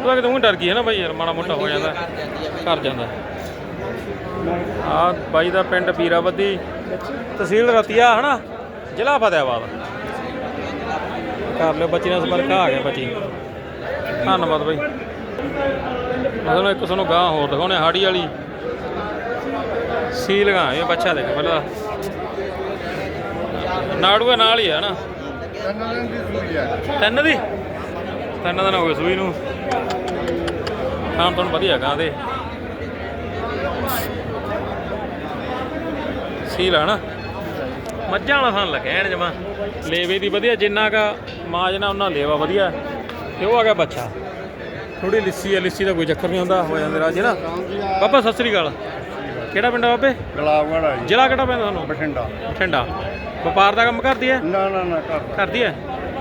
ਉਹਦਾ ਕਿ ਤੂੰ ਡਰ ਗਈ ਹੈ ਨਾ ਬਾਈ ਯਾਰ ਮਾੜਾ ਮੋਟਾ ਹੋ ਜਾਂਦਾ। ਕਰ ਜਾਂਦੀ ਹੈ ਬਈ। ਕਰ ਜਾਂਦਾ। ਆ ਬਾਈ ਦਾ ਪਿੰਡ ਬੀਰਾਵਦੀ ਤਹਿਸੀਲ ਰਤੀਆ, ਹਨਾ? ਜ਼ਿਲ੍ਹਾ ਫਤਿਆਬਾਦ ਕਰ ਲਿਓ ਬੱਚੀ ਨਾਲ ਸੰਪਰਕ, ਆ ਗਿਆ ਬੱਚੀ। ਧੰਨਵਾਦ ਬਾਈ। ਮਤਲਬ ਇੱਕ ਤੁਹਾਨੂੰ ਗਾਂ ਹੋਰ ਦਿਖਾਉਣੇ ਹਾੜੀ ਵਾਲੀ। ਸੀਲ ਗਾਂ ਇਹ ਬੱਚਾ ਦੇਖ, ਪਹਿਲਾਂ ਨਾੜੂਆ ਨਾਲ ਹੀ ਹੈ ਨਾ ਤਿੰਨ ਦੀ? ਤਿੰਨ ਦਿਨ ਹੋ ਗਏ ਸੂਈ ਨੂੰ। ਖਾਣ ਤੋਂ ਵਧੀਆ ਗਾਂ ਦੇ। ਸੀਲ ਆ ਨਾ। ਮੱਝਾਂ ਵਾਲਾ ਥਾਂ ਲੱਗਿਆ ਐਨ ਜਮਾ। ਲੇਵੇ ਦੀ ਵਧੀਆ ਜਿੰਨਾ ਕਾ ਮਾਜਨਾ ਉਹਨਾਂ ਲੇਵਾ ਵਧੀਆ। ਤੇ ਉਹ ਆ ਗਿਆ ਬੱਚਾ ਥੋੜੀ ਲਿੱਸੀ ਹੈ ਲਿੱਸੀ ਦਾ ਕੋਈ ਚੱਕਰ ਨਹੀਂ ਹੁੰਦਾ ਹੋ ਜਾਂਦੇ ਰਾਜੇ ਨਾ। ਬਾਬਾ ਸਤਿ ਸ੍ਰੀ ਅਕਾਲ। ਕਿਹੜਾ ਪਿੰਡ ਆ ਬਾਬੇ? ਗਲਾਬਗੜ ਆ ਜੀ। ਜ਼ਿਲ੍ਹਾ ਕਿਹੜਾ ਪੈਂਦਾ ਤੁਹਾਨੂੰ? ਬਠਿੰਡਾ। ਬਠਿੰਡਾ। ਵਪਾਰ ਦਾ ਕੰਮ ਕਰਦੀ ਹੈ? ਨਾ ਨਾ ਨਾ ਕਰ ਕਰਦੀ ਹੈ?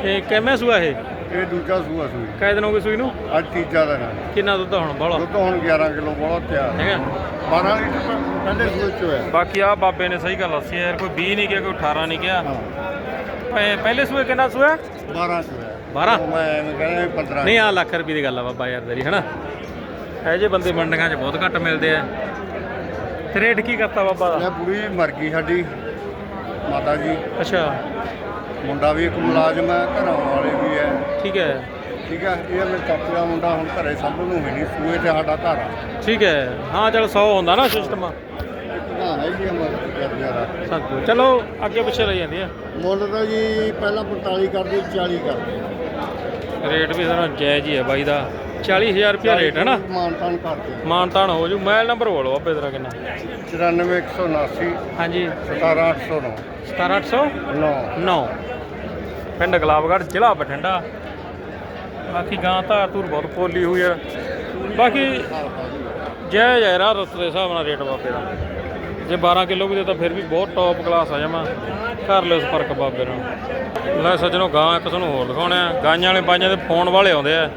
ਤੇ ਕਿਵੇਂ ਸੂਆ ਇਹ? ਇਹ ਦੂਜਾ ਸੂਆ ਸੂਈ। ਕਾਇ ਦਿਨ ਹੋ ਗਏ ਸੂਈ ਨੂੰ? ਅੱਜ ਤੀਜਾ ਦਿਨ ਹੈ ਕਿੰਨਾ ਦੁੱਧ ਹੁਣ ਬੋਲਾ। ਦੁੱਧ ਹੁਣ 11 ਕਿਲੋ ਬਹੁਤ ਤਿਆਰ। ਹੈਗਾ 12 ਲੀਟਰ ਪਹਿਲੇ ਸੂਏ ਚ ਹੋਇਆ ਬਾਕੀ ਆ ਬਾਬੇ ਨੇ ਸਹੀ ਗੱਲ ਦੱਸੀ ਯਾਰ ਕੋਈ 20 ਨਹੀਂ ਕਿਹਾ ਕੋਈ 18 ਨਹੀਂ ਕਿਹਾ। ਪਹਿ- ਪਹਿਲੇ ਸੂਏ ਕਿੰਨਾ ਸੂਆ? 12 ਚ ਹੋਇਆ 12 ਉਹ ਮੈਂ ਐਵੇਂ ਕਹਿੰਦਾ ਵੀ 15 ਨਹੀਂ ਆ ਲੱਖ ਰੁਪਏ ਦੀ ਗੱਲ ਆ ਬਾਬਾ ਯਾਰ ਤੇਰੀ ਹਨਾ? ਇਹ ਜੇ ਬੰਦੇ ਮੰਡੀਆਂ 'ਚ ਬਹੁਤ ਘੱਟ ਮਿਲਦੇ ਆ। ਤੇ ਰੇਟ ਕੀ ਕਰਤਾ ਬਾਬਾ? ਦਾ ਇਹ ਬੁੜੀ ਮਰ ਗਈ ਸਾਡੀ। ਮਾਤਾ ਜੀ। ਅੱਛਾ। ਮੁੰਡਾ ਵੀ ਇੱਕ ਮੁਲਾਜ਼ਮ ਹੈ ਘਰਾਂ ਵਾਲੇ ਵੀ ਹੈ। ਠੀਕ ਹੈ। ਠੀਕ ਆ ਇਹ ਮੇਰੇ ਚਾਚੇ ਦਾ ਮੁੰਡਾ ਹੁਣ ਘਰੇ ਸਭ ਨੂੰ ਵੀ ਨਹੀਂ ਸੂਏ ਤੇ ਸਾਡਾ ਘਰ ਆ ਠੀਕ ਹੈ ਹਾਂ ਚਲ 100 ਹੁੰਦਾ ਨਾ ਸਿਸਟਮ ਹੈ ਅਮਰ ਸਤਿ ਚਲੋ ਅੱਗੇ ਪਿੱਛੇ ਲਈ ਜਾਂਦੀ ਆ ਮੁੱਲ ਤਾਂ ਜੀ ਪਹਿਲਾਂ 45 ਕਰਦੇ 40 ਕਰਦੇ। ਰੇਟ ਵੀ ਸਾਨੂੰ ਜਾਇਜ਼ ਹੀ ਹੈ ਬਾਈ ਦਾ। 40000 ਰੁਪਿਆ ਰੇਟ ਹੈ ਨਾ? ਮਾਨਤਾਨ ਕਰਦੇ ਮਾਨਤਾਨ ਹੋ ਜੂ। ਮੋਬਾਈਲ ਨੰਬਰ ਬੋਲੋ ਆਪੇ ਤੇਰਾ ਕਿੰਨਾ। 94179 ਹਾਂਜੀ। 17809 17809 9 ਪਿੰਡ ਗੁਲਾਬਗੜ੍ਹ ਜ਼ਿਲ੍ਹਾ ਬਠਿੰਡਾ। ਬਾਕੀ ਗਾਂ ਧਾਰ ਧੂਰ ਬਹੁਤ ਪੋਲੀ ਹੋਈ ਆ। ਬਾਕੀ ਜੈ ਜੈ ਰਾਹ ਰਸਤੇ ਦੇ ਹਿਸਾਬ ਨਾਲ ਰੇਟ ਬਾਬੇ ਦਾ। ਜੇ 12 ਕਿਲੋ ਵੀ ਦੇ ਤਾਂ ਫਿਰ ਵੀ ਬਹੁਤ ਟੌਪ ਕਲਾਸ ਆ ਜਾਵਾਂ ਕਰ ਲਿਓ ਸੰਪਰਕ ਬਾਬੇ ਨਾਲ ਲੈ ਸੱਜਣੋ, ਗਾਂ ਇੱਕ ਤੁਹਾਨੂੰ ਹੋਰ ਦਿਖਾਉਣਾ ਹੈ ਗਾਂਆਂ ਵਾਲੇ ਬਾਈਆਂ ਦੇ ਫੋਨ ਵਾਲੇ ਆਉਂਦੇ ਆ।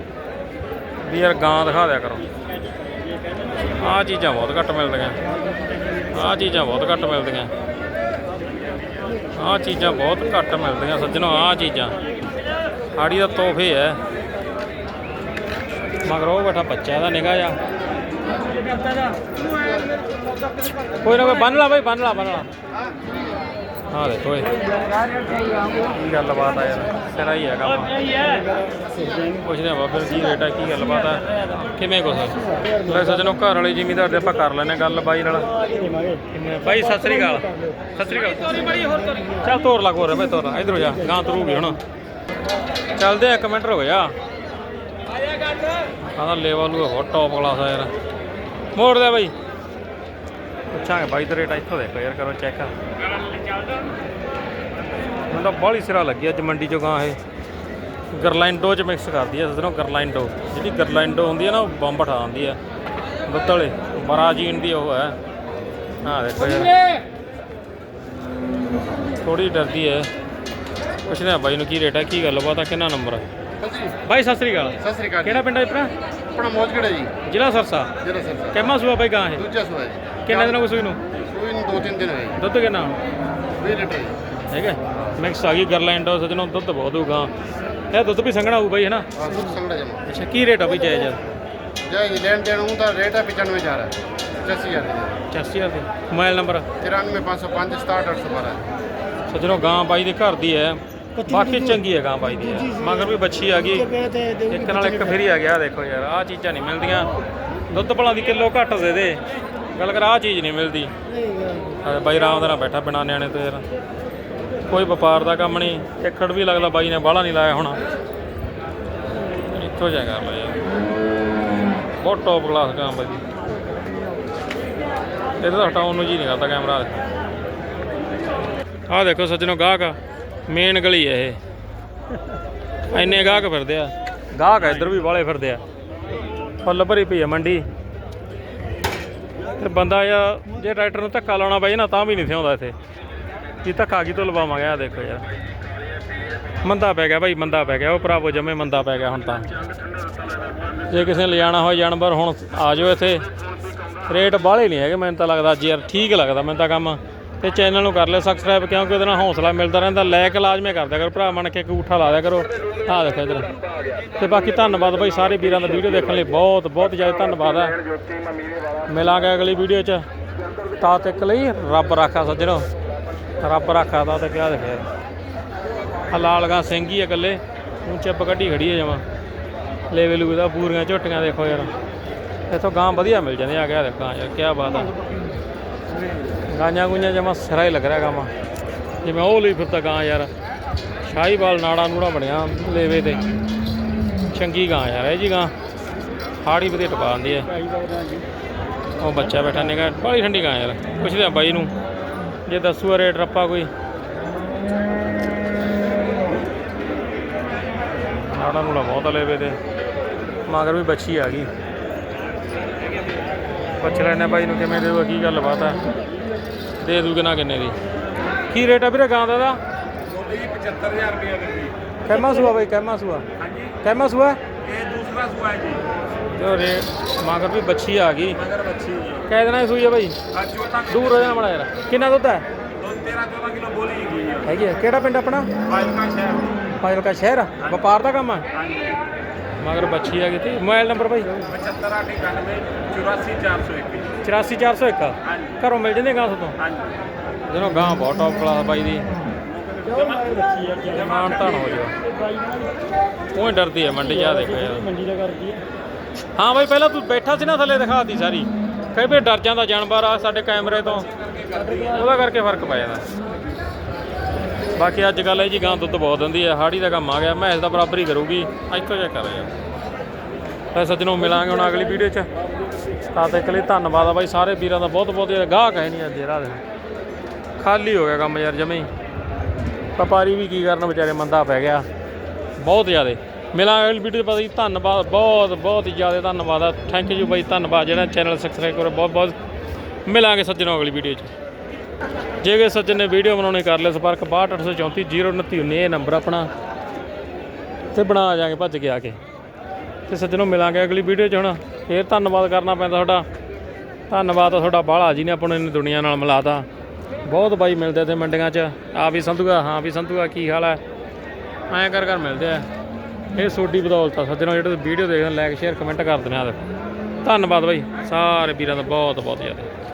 ਵੀ ਯਾਰ ਗਾਂ ਦਿਖਾ ਦਿਆ ਕਰੋ। ਆਹ ਚੀਜ਼ਾਂ ਬਹੁਤ ਘੱਟ ਮਿਲਦੀਆਂ। ਆਹ ਚੀਜ਼ਾਂ ਬਹੁਤ ਘੱਟ ਮਿਲਦੀਆਂ। ਆਹ ਚੀਜ਼ਾਂ ਬਹੁਤ ਘੱਟ ਮਿਲਦੀਆਂ। ਸੱਜਣੋ, ਆਹ ਚੀਜ਼ਾਂ। ਹਾੜੀ ਦਾ ਤੋਹਫੇ ਹੈ ਮਗਰ ਉਹ ਬੈਠਾ ਬੱਚਾ ਇਹਦਾ ਨਿਗਾਹ ਜਾ ਕੋਈ ਨਾ ਕੋਈ ਬੰਨ ਲਾ ਬਈ ਬੰਨ ਲਾ ਬੰਨ ਲਾ। ਹਾਂ ਦੇਖੋ ਇਹ। ਕੀ ਗੱਲਬਾਤ ਆ ਯਾਰ ਸਿਰਾ ਹੀ ਹੈ ਕੰਮ। ਪੁੱਛਦੇ ਆ ਬਾਬੇ ਨੂੰ ਕੀ ਰੇਟ ਹੈ ਕੀ ਗੱਲਬਾਤ ਆ। ਕਿਵੇਂ ਕੁਛ? ਲੈ ਸੱਜਣੋ ਘਰ ਵਾਲੇ ਜ਼ਿਮੀਦਾਰ ਦੇ ਆਪਾਂ ਕਰ ਲੈਨੇ ਗੱਲ ਬਾਈ ਨਾਲ। ਬਾਈ ਸਤਿ ਸ੍ਰੀ ਅਕਾਲ। ਸਤਿ ਸ੍ਰੀ ਅਕਾਲ। ਤੋਰੀ ਤੋਰੀ। ਚੱਲ ਤੋਰ ਲਾ ਕੋਰ ਬਈ ਤੋਰ। ਇਧਰ ਜਾ ਗਾਂ ਤਰੂਗੀ ਹੁਣ। ਚੱਲਦੇ ਆ, ਇੱਕ ਮਿੰਟ ਹੋ ਗਿਆ ਆਹ ਲੈਵਲ ਨੂੰ ਹੋਰ ਟੌਪ ਕਲਾਸ ਆ ਯਾਰ। ਮੋੜ ਦੇ ਬਾਈ। ਪੁੱਛਾਂਗੇ ਬਾਈ ਦਾ ਰੇਟ ਇੱਥੋਂ ਦੇਖੋ ਯਾਰ, ਕਰੋ ਚੈੱਕ ਮੈਨੂੰ ਤਾਂ ਬਾਹਲੀ ਸਿਰਾ ਲੱਗੀ ਅੱਜ ਮੰਡੀ ਚੋਂ ਗਾਂ ਇਹ। ਗਰਲਾਈਂਡੋ ਚ ਮਿਕਸ ਕਰਦੀ ਹੈ ਸਦਨੋਂ ਗਰਲਾਈਂਡੋ। ਜਿਹੜੀ ਗਰਲਾਈਂਡੋ ਹੁੰਦੀ ਹੈ ਨਾ, ਉਹ ਬੰਬ ਠਾ ਦਿੰਦੀ ਹੈ ਦੁੱਧ ਵਾਲੇ ਬਰਾਜੀਨ ਦੀ ਉਹ ਹੈ। ਹਾਂ ਦੇਖੋ ਯਾਰ। ਥੋੜੀ ਡਰਦੀ ਹੈ ਪੁੱਛਦੇ ਆ ਬਾਈ ਨੂੰ ਕੀ ਰੇਟ ਹੈ ਕੀ ਗੱਲਬਾਤ ਆ, ਕਿੰਨਾ ਨੰਬਰ ਹੈ ਬਾਈ ਸਤਿ ਸ੍ਰੀ ਅਕਾਲ। ਸਤਿ ਸ੍ਰੀ ਅਕਾਲ ਕਿਹੜਾ ਪਿੰਡ ਹੈ ਆਪਣਾ ਮੌਜ ਕਿਹੜਾ ਜੀ? ਜ਼ਿਲ੍ਹਾ ਸਰਸਾ। ਜਿਹੜਾ ਸਰ ਕਿੰਨਾ ਸੂਆ ਬਾਈ ਗਾਂ ਇਹ? ਦੂਜਾ ਸੂਆ ਜੀ। ਕਿੰਨੇ ਦਿਨਾਂ ਕੋ ਸੂਈ ਨੂੰ? ਸੂਈ ਨੂੰ ਦੋ ਤਿੰਨ ਦਿਨ ਹੋਏ ਦੁੱਧ ਕਿੰਨਾ? 20 ਲੀਟਰ ਜੀ। ਹੈਗਾ ਮਿਕਸ ਆ ਗਈ ਗਰਲੈਂਡ ਸਜਣੋ ਦੁੱਧ ਬਹੁਤ ਹੋਊਗਾ। ਇਹ ਦੁੱਧ ਵੀ ਸੰਘਣਾ ਹੋਊ ਬਾਈ ਹੈ ਨਾ? ਹਾਂ ਦੁੱਧ ਸੰਗੜਾ ਜਮਾ ਅੱਛਾ ਕੀ ਰੇਟ ਆ ਬਈ ਜਾਇਜ਼? ਜੈ ਜੀ ਲੈਣ ਦੇਣ ਨੂੰ ਤਾਂ ਰੇਟ ਹੈ 95 ਹਜ਼ਾਰ ਹੈ 85000 ਦੀ 80000 ਦੇ। Mobile number? 93505 67812 ਸਜਣੋ ਗਾਂ ਬਾਈ ਦੇ ਘਰ ਦੀ ਹੈ। ਬਾਕੀ ਚੰਗੀ ਹੈ ਗਾਂ ਬਾਈ ਦੀ ਮਗਰ ਵੀ ਬੱਚੀ ਆ ਗਈ। ਇੱਕ ਨਾਲ ਇੱਕ ਫੇਰੀ ਆ ਗਿਆ ਦੇਖੋ ਯਾਰ ਆਹ ਚੀਜ਼ਾਂ ਨਹੀਂ ਮਿਲਦੀਆਂ। ਦੁੱਧ ਭਲਾਂ ਦੀ ਕਿਲੋ ਘੱਟ ਦੇ ਦੇ। ਗੱਲ ਕਰ ਆਹ ਚੀਜ਼ ਨਹੀਂ ਮਿਲਦੀ। ਆ ਬਾਈ ਰਾਮ ਦਾ ਨਾਲ ਬੈਠਾ ਬਿਨਾ ਨਿਆਣੇ ਤੋਂ ਯਾਰ। ਕੋਈ ਵਪਾਰ ਦਾ ਕੰਮ ਨਹੀਂ। ਏਕੜ ਵੀ ਲੱਗਦਾ ਬਾਈ ਨੇ ਬਾਹਲਾ ਨਹੀਂ ਲਾਇਆ ਹੋਣਾ। ਇੱਥੋਂ ਜਾ ਕਰ ਯਾਰ ਬਹੁਤ ਟੌਪ ਕਲਾਸ ਗਾਂ ਬਾਈ ਤਾਂ ਹਟਾਉਣ ਨੂੰ ਜੀ ਨਹੀਂ ਕਰਦਾ ਕੈਮਰਾ ਆਹ ਦੇਖੋ ਸੱਜਣੋ ਗਾਹਕ ਮੇਨ ਗਲੀ ਹੈ ਇਹ। ਇੰਨੇ ਗਾਹਕ ਫਿਰਦੇ ਆ। ਗਾਹਕ ਇੱਧਰ ਵੀ ਵਾਲੇ ਫਿਰਦੇ ਆ। ਫੁੱਲ ਭਰੀ ਪਈ ਆ ਮੰਡੀ। ਤੇ ਬੰਦਾ ਯਾ ਜੇ ਟਰੈਕਟਰ ਨੂੰ ਧੱਕਾ ਲਾਉਣਾ ਪਏ ਨਾ ਤਾਂ ਵੀ ਨਹੀਂ ਥਿਆਉਂਦਾ ਇੱਥੇ। ਕੀ ਧੱਕਾ ਕੀ ਤੋਂ ਲਵਾਵਾਂਗੇ ਆ ਦੇਖੋ ਯਾਰ। ਮੰਦਾ ਪੈ ਗਿਆ ਭਾਈ ਮੰਦਾ ਪੈ ਗਿਆ। ਉਹ ਭਰਾਵੋ ਜਮੇ ਮੰਦਾ ਪੈ ਗਿਆ ਹੁਣ ਤਾਂ। ਜੇ ਕਿਸੇ ਨੇ ਲਿਜਾਣਾ ਹੋਏ ਜਾਨਵਰ ਹੁਣ ਆ ਜਾਓ ਇੱਥੇ। ਰੇਟ ਬਾਹਲੇ ਨਹੀਂ ਹੈਗੇ ਮੈਨੂੰ ਤਾਂ ਲੱਗਦਾ ਅੱਜ ਯਾਰ ਠੀਕ ਲੱਗਦਾ ਮੈਨੂੰ ਤਾਂ ਕੰਮ। ਤੇ ਚੈਨਲ ਨੂੰ ਕਰ ਲਿਓ ਸਬਸਕ੍ਰਾਈਬ ਕਿਉਂਕਿ ਉਹਦੇ ਨਾਲ ਹੌਸਲਾ ਮਿਲਦਾ ਰਹਿੰਦਾ। ਲਾਇਕ ਲਾਜ਼ਮੀ ਕਰਦਿਆ ਕਰੋ, ਭਰਾ ਬਣ ਕੇ ਅੰਗੂਠਾ ਲਾ ਦਿਆ ਕਰੋ। ਆਹ ਦੇਖੋ ਇਧਰ। ਤੇ ਬਾਕੀ ਧੰਨਵਾਦ ਬਾਈ ਸਾਰੇ ਵੀਰਾਂ ਦਾ ਵੀਡੀਓ ਦੇਖਣ ਲਈ। ਬਹੁਤ ਬਹੁਤ ਜ਼ਿਆਦਾ ਧੰਨਵਾਦ ਹੈ ਮਿਲਾਂਗੇ ਅਗਲੀ ਵੀਡੀਓ 'ਚ। ਤਾਂ ਤੱਕ ਲਈ ਰੱਬ ਰਾਖਾ ਸੱਜਣੋ। ਰੱਬ ਰਾਖਾ ਤਾਂ ਤੇ ਕਿਆ ਦੇਖਿਆ। ਆ ਲਾਲ ਗਾਂ ਸਿੰਘ ਹੀ ਆ ਇਕੱਲੇ। ਉਹ ਚੱਪ ਕੱਢੀ ਖੜੀ ਹੈ ਜਮਾ। ਲੇਵੇ ਲੂ ਦਾ ਪੂਰੀਆਂ ਝੋਟੀਆਂ ਦੇਖੋ ਯਾਰ। ਇੱਥੋਂ ਗਾਂ ਵਧੀਆ ਮਿਲ ਜਾਂਦੇ ਆ ਗਿਆ ਦੇਖਾਂ ਯਾਰ ਕੀ ਬਾਤ ਆ। ਗਾਂਆਂ ਗੁੰਆਂ ਜਮਾ ਸਿਰਾ ਹੀ ਲੱਗ ਰਿਹਾ ਕੰਮ ਜਿਵੇਂ ਉਹ ਲਈ ਫਿਰਦਾ ਗਾਂ ਯਾਰ ਸ਼ਾਹੀਵਾਲ ਨਾੜਾ ਨੂੜਾ ਬਣਿਆ ਲੇਵੇ ਤੇ। ਚੰਗੀ ਗਾਂ ਯਾਰ, ਇਹ ਜੀ ਗਾਂ। ਹਾੜੀ ਵਧੀਆ ਟਪਾ ਦਿੰਦੀ ਹੈ। ਉਹ ਬੱਚਾ ਬੈਠਾ ਨਿਗਾ ਬੜੀ ਠੰਡੀ ਗਾਂ ਯਾਰ। ਪੁੱਛਦੇ ਆ ਬਾਈ ਨੂੰ, ਜੇ ਦੱਸੂਆ ਰੇਟ ਰੱਪਾ ਕੋਈ। ਨਾੜਾ ਨੂੜਾ ਬਹੁਤ ਲੇਵੇ ਤੇ। ਮਗਰ ਵੀ ਬੱਚੀ ਆ ਗਈ। ਪੁੱਛ ਲੈਣੇ ਬਾਈ ਨੂੰ ਕਿਵੇਂ ਦੇਊਗਾ, ਕੀ ਗੱਲਬਾਤ ਹੈ ਦੇ ਦੂ ਕਿੰਨਾ ਕਿੰਨੇ ਦੀ? ਕੀ ਰੇਟ ਆ ਵੀਰੇ ਗਾਂ ਦਾ ਦਾ 75000 ਰੁਪਏ ਦੀ ਕਹਿਮਾ ਸੂਆ ਬਾਈ ਕਹਿਮਾ ਸੂਆ। ਹਾਂਜੀ। ਕਹਿਮਾ ਸੂਆ? ਇਹ ਦੂਸਰਾ ਸੂਆ ਹੈ ਜੀ। ਤੇ ਰੇਟ ਮਗਰ ਵੀ ਬੱਚੀ ਆ ਗਈ। ਮਗਰ ਬੱਚੀ ਜੀ। ਕਹਿ ਦੇਣਾ ਸੂਈ ਆ ਬਾਈ? ਅੱਜ ਦੂਰ ਹੋ ਜਾਣਾ ਬੜਾ ਯਾਰ ਕਿੰਨਾ ਦੁੱਧ ਹੈ? ਦੋ 13 14 ਕਿਲੋ ਬੋਲੀ ਹੈ ਹੈਗੀ ਆ। ਕਿਹੜਾ ਪਿੰਡ ਆਪਣਾ? ਫਾਜ਼ਿਲਕਾ ਸ਼ਹਿਰ। ਫਾਜ਼ਿਲਕਾ ਸ਼ਹਿਰ ਵਪਾਰ ਦਾ ਕੰਮ ਆ? ਹਾਂਜੀ। ਮਗਰ ਬੱਚੀ ਆ ਗਈ ਤੇ ਮੋਬਾਈਲ ਨੰਬਰ ਬਾਈ 75891 84401 ਹਾਂਜੀ ਘਰੋਂ ਮਿਲ ਜਾਂਦੇ ਗਾਂ ਤੋਂ ਹਾਂਜੀ ਜਦੋਂ ਗਾਂ ਬਹੁਤ ਟੌਪ ਕਲਾਸ ਬਾਈ ਦੀ। ਆ ਮਾਨ ਧਣ ਹੋ ਜਾ ਉਹ ਡਰਦੀ ਹੈ ਮੰਡੀ ਜਾ ਦੇਖੋ ਯਾਰ। ਮੰਡੀ ਦਾ ਕਰਦੀ ਹੈ ਹਾਂ ਬਾਈ, ਪਹਿਲਾਂ ਤੂੰ ਬੈਠਾ ਸੀ ਨਾ ਥੱਲੇ ਦਿਖਾਤੀ ਸਾਰੀ। ਕਈ ਵੀ ਡਰ ਜਾਂਦਾ ਜਾਨਵਰ ਆ ਸਾਡੇ ਕੈਮਰੇ ਤੋਂ। ਉਹਦਾ ਕਰਕੇ ਫ਼ਰਕ ਪੈ ਜਾਂਦਾ। ਬਾਕੀ ਅੱਜ ਕੱਲ੍ਹ ਇਹ ਜੀ ਗਾਂ ਦੁੱਧ ਬਹੁਤ ਦਿੰਦੀ ਹੈ ਹਾੜੀ ਦਾ ਕੰਮ ਆ ਗਿਆ ਮੈਸ ਦਾ ਬਰਾਬਰ ਕਰੂਗੀ। ਇੱਕੋ ਜਿਹਾ ਕਰ ਯਾਰ ਤਾਂ ਸੱਜਣੋਂ ਮਿਲਾਂਗੇ ਹੁਣ ਅਗਲੀ ਵੀਡੀਓ 'ਚ। ਤਾਂ ਤੱਕ ਲਈ ਧੰਨਵਾਦ ਆ ਬਾਈ ਸਾਰੇ ਵੀਰਾਂ ਦਾ ਬਹੁਤ ਬਹੁਤ ਗਾਹਕ ਹੈ ਨਹੀਂ ਅੱਜ ਰਾਤ ਖਾਲੀ ਹੋ ਗਿਆ ਕੰਮ ਯਾਰ ਜਮੇ ਹੀ। ਵਪਾਰੀ ਵੀ ਕੀ ਕਰਨ ਵਿਚਾਰੇ ਮੰਦਾ ਪੈ ਗਿਆ। ਬਹੁਤ ਜ਼ਿਆਦੇ। ਮਿਲਾਂਗੇ ਅਗਲੀ ਵੀਡੀਓ 'ਚ ਪਤਾ ਜੀ ਧੰਨਵਾਦ ਬਹੁਤ ਬਹੁਤ ਜ਼ਿਆਦਾ ਧੰਨਵਾਦ ਆ। ਥੈਂਕ ਯੂ ਬਾਈ ਧੰਨਵਾਦ। ਜਿਹੜਾ ਚੈਨਲ ਸਬਸਕ੍ਰਾਈਬ ਕਰੋ ਬਹੁਤ ਬਹੁਤ ਮਿਲਾਂਗੇ ਸੱਜਣੋਂ ਅਗਲੀ ਵੀਡੀਓ 'ਚ। ਜੇ ਕੋਈ ਸੱਜਣ ਨੇ ਵੀਡੀਓ ਬਣਾਉਣੀ ਕਰ ਲਿਆ ਸੰਪਰਕ 6284402919 ਇਹ ਨੰਬਰ ਆਪਣਾ। ਤੇ ਬਣਾ ਜਾਾਂਗੇ ਭੱਜ ਕੇ ਆ ਕੇ। ਤੇ ਸੱਜਣੋਂ ਮਿਲਾਂਗੇ ਅਗਲੀ ਵੀਡੀਓ 'ਚ ਹੁਣ। ਫੇਰ ਧੰਨਵਾਦ ਕਰਨਾ ਪੈਂਦਾ ਤੁਹਾਡਾ। ਧੰਨਵਾਦ ਤੁਹਾਡਾ ਬਾਹਲਾ ਜੀ ਨੇ ਆਪਾਂ ਨੂੰ ਇੰਨੀ ਦੁਨੀਆ ਨਾਲ ਮਿਲਾਤਾ। ਬਹੁਤ ਬਾਈ ਮਿਲਦੇ ਤੇ ਮੰਡੀਆਂ 'ਚ। ਆ ਵੀ ਸੰਧੂਆ, ਹਾਂ ਵੀ ਸੰਧੂਆ, ਕੀ ਹਾਲ ਹੈ ਐਂ ਕਰ ਕਰ ਮਿਲਦੇ ਆ। ਇਹ ਸੋਡੀ ਬਦੌਲਤ ਆ। ਸੱਜਣੋਂ, ਜਿਹੜੇ ਵੀਡੀਓ ਦੇਖਦੇ ਲਾਈਕ ਸ਼ੇਅਰ ਕਮੈਂਟ ਕਰ ਦਿੰਦੇ ਆ ਧੰਨਵਾਦ ਬਾਈ। ਸਾਰੇ ਵੀਰਾਂ ਦਾ ਬਹੁਤ ਬਹੁਤ ਜ਼ਿਆਦਾ।